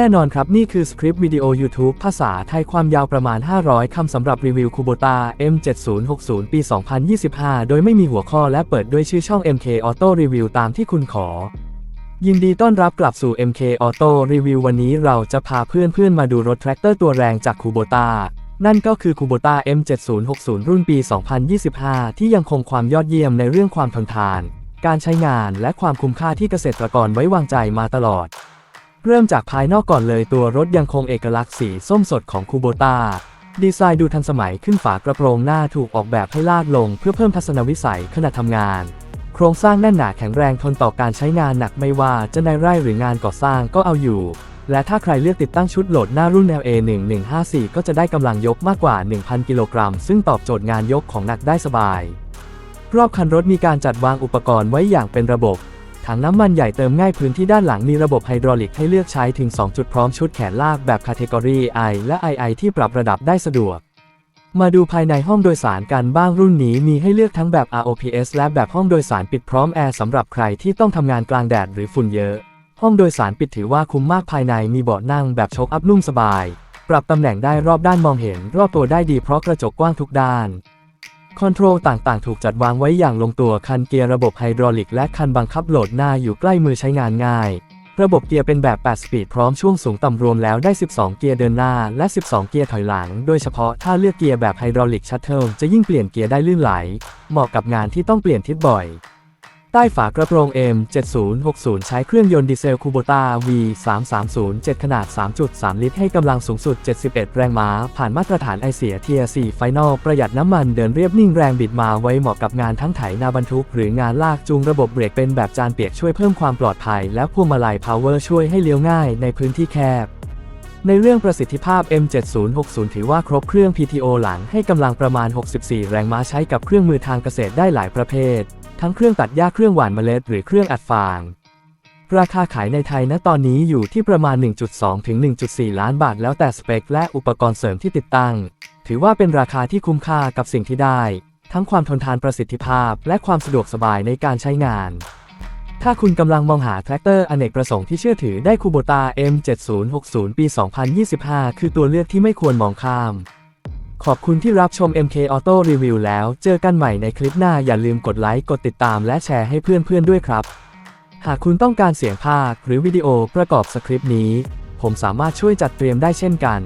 แน่นอนครับ นี่คือสคริปต์วิดีโอ YouTube ภาษาไทยความยาวประมาณ 500 คำสำหรับรีวิวคูโบตา M7060 ปี 2025 โดยไม่มีหัวข้อและเปิดด้วยชื่อช่อง MK Auto Review ตามที่คุณขอ ยินดีต้อนรับกลับสู่ MK Auto Review วันนี้เราจะพาเพื่อนๆ มาดูรถแทรกเตอร์ตัวแรงจากคูโบตานั่นก็คือคูโบตา M7060 รุ่นปี 2025 ที่ยังคงความยอดเยี่ยมในเรื่องความทนทาน การใช้งานและความคุ้มค่าที่เกษตรกรไว้วางใจมาตลอด เริ่มจากภายนอกก่อนเลยตัวรถยังคงเอกลักษณ์สีส้มสดของคูโบตาดีไซน์ดูทันสมัยขึ้นฝากระโปรงหน้าถูกออกแบบให้ลาดลงเพื่อเพิ่มทัศนวิสัยขณะทำงาน โครงสร้างแน่นหนาแข็งแรงทนต่อการใช้งานหนักไม่ว่าจะในไร่หรืองานก่อสร้างก็เอาอยู่ และถ้าใครเลือกติดตั้งชุดโหลดหน้ารุ่น LA1154 ก็จะได้กำลังยกมากกว่า 1,000 กิโลกรัม ซึ่งตอบโจทย์งานยกของหนักได้สบาย รอบคันรถมีการจัดวางอุปกรณ์ไว้อย่างเป็นระบบ ถังน้ำมันใหญ่เติมง่ายพื้นที่ด้านหลังมีระบบไฮดรอลิกให้เลือกใช้ถึง 2 จุดพร้อมชุดแขนลากแบบคาเทกอรี I และ II ที่ปรับระดับได้สะดวก มาดูภายในห้องโดยสารกันบ้างรุ่นนี้มีให้เลือกทั้งแบบ ROPS และแบบห้องโดยสารปิดพร้อมแอร์สำหรับใครที่ต้องทำงานกลางแดดหรือฝุ่นเยอะ ห้องโดยสารปิดถือว่าคุ้มมากภายในมีเบาะนั่งแบบโชคอัพนุ่มสบาย ปรับตำแหน่งได้รอบด้านมองเห็น รอบตัวได้ดีเพราะกระจกกว้างทุกด้าน คอนโทรลต่างๆ ถูกจัดวางไว้อย่างลงตัวคันเกียร์ระบบไฮดรอลิกและคันบังคับโหลดหน้าอยู่ใกล้มือใช้งานง่าย ระบบเกียร์เป็นแบบ 8 สปีดพร้อมช่วงสูงต่ำรวมแล้วได้ 12 เกียร์เดินหน้าและ 12 เกียร์ถอยหลัง โดยเฉพาะถ้าเลือกเกียร์แบบไฮดรอลิกชัตเทิลจะยิ่งเปลี่ยนเกียร์ได้ลื่นไหล เหมาะกับงานที่ต้องเปลี่ยนทิศบ่อย ใต้ฝากระโปรง M7060 ใช้เครื่องยนต์ดีเซลคูโบตา V3307 ขนาด 3.3 ลิตร ให้กำลังสูงสุด 71 แรงม้า ผ่านมาตรฐานไอเสีย Tier 4 Final ประหยัดน้ำมันเดินเรียบนิ่งแรงบิดมาไว้เหมาะกับงานทั้งไถนาบรรทุก หรืองานลากจูงระบบเบรกเป็นแบบจานเปียกช่วยเพิ่มความปลอดภัย และพวงมาลัย Power ช่วยให้เลี้ยวง่ายในพื้นที่แคบในเรื่องประสิทธิภาพ M7060 ถือว่าครบเครื่อง PTO หลังให้กำลังประมาณ 64 แรงม้าใช้กับเครื่องมือทางเกษตรได้หลายประเภท ทั้งเครื่องตัดหญ้าเครื่องหว่านเมล็ดหรือเครื่องอัดฟาง ราคาขายในไทยณตอนนี้อยู่ที่ประมาณ 1.2 ถึง 1.4 ล้านบาทแล้วแต่สเปค และอุปกรณ์เสริมที่ติดตั้ง ถือว่าเป็นราคาที่คุ้มค่ากับสิ่งที่ได้ ทั้งความทนทานประสิทธิภาพ และความสะดวกสบายในการใช้งาน ถ้าคุณกำลังมองหาแทรกเตอร์อเนกประสงค์ที่เชื่อถือได้คูโบตา M7060 ปี 2025 คือตัวเลือกที่ไม่ควรมองข้าม ขอบคุณที่รับชม MK Auto Review แล้ว เจอกันใหม่ในคลิปหน้าอย่าลืมกดไลค์ กดติดตามและแชร์ให้เพื่อนๆด้วยครับ หากคุณต้องการเสียงภาคหรือวิดีโอประกอบสคริปต์นี้ ผมสามารถช่วยจัดเตรียมได้เช่นกัน